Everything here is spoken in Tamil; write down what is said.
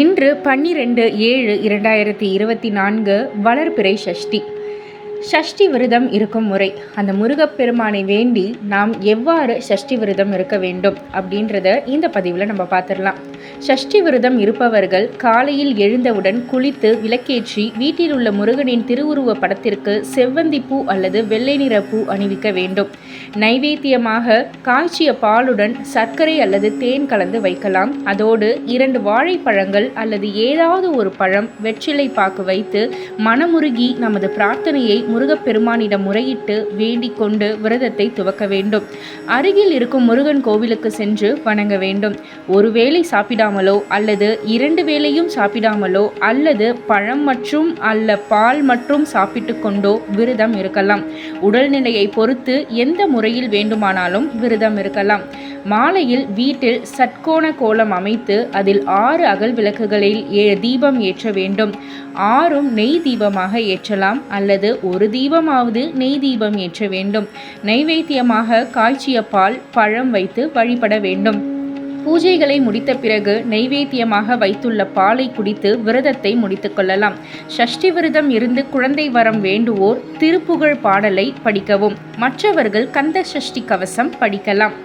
இன்று பன்னிரெண்டு ஏழு இரண்டாயிரத்தி இருபத்தி நான்கு வளர்பிறை சஷ்டி சஷ்டி விரதம் இருக்கும் முறை. அந்த முருகப்பெருமானை வேண்டி நாம் எவ்வாறு சஷ்டி விரதம் இருக்க வேண்டும் அப்படின்றத இந்த பதிவில் நம்ம பார்த்துடலாம். சஷ்டி விரதம் இருப்பவர்கள் காலையில் எழுந்தவுடன் குளித்து விளக்கேற்றி வீட்டில் உள்ள முருகனின் திருவுருவ படத்திற்கு செவ்வந்தி பூ அல்லது வெள்ளை நிற பூ அணிவிக்க வேண்டும். நைவேத்தியமாக காய்ச்சிய பாலுடன் சர்க்கரை அல்லது தேன் கலந்து வைக்கலாம். அதோடு இரண்டு வாழைப்பழங்கள் அல்லது ஏதாவது ஒரு பழம் வெற்றிலை பாக்கு வைத்து மனமுருகி நமது பிரார்த்தனையை முருகப்பெருமானிடம் முறையிட்டு வேண்டிக் கொண்டு விரதத்தை துவக்க வேண்டும். அருகில் இருக்கும் முருகன் கோவிலுக்கு சென்று வணங்க வேண்டும். ஒருவேளை சாப்பிடாமலோ அல்லது இரண்டு வேளையும் சாப்பிடாமலோ அல்லது பழம் மற்றும் அல்ல பால் மற்றும் சாப்பிட்டு கொண்டோ விரதம் இருக்கலாம். உடல்நிலையை பொறுத்து எந்த முறையில் வேண்டுமானாலும் விரதம் இருக்கலாம். மாலையில் வீட்டில் சட்கோண கோலம் அமைத்து அதில் ஆறு அகல் விளக்குகளில் ஏ தீபம் ஏற்ற வேண்டும். ஆறும் நெய் தீபமாக ஏற்றலாம் அல்லது ஒரு தீபமாவது நெய் தீபம் ஏற்ற வேண்டும். நைவேத்தியமாக காய்ச்சிய பால் பழம் வைத்து வழிபட வேண்டும். பூஜைகளை முடித்த பிறகு நைவேத்தியமாக வைத்துள்ள பாலை குடித்து விரதத்தை முடித்துக் கொள்ளலாம். சஷ்டி விரதம் இருந்து குழந்தை வரம் வேண்டுவோர் திருப்புகழ் பாடலை படிக்கவும். மற்றவர்கள் கந்த சஷ்டி கவசம் படிக்கலாம்.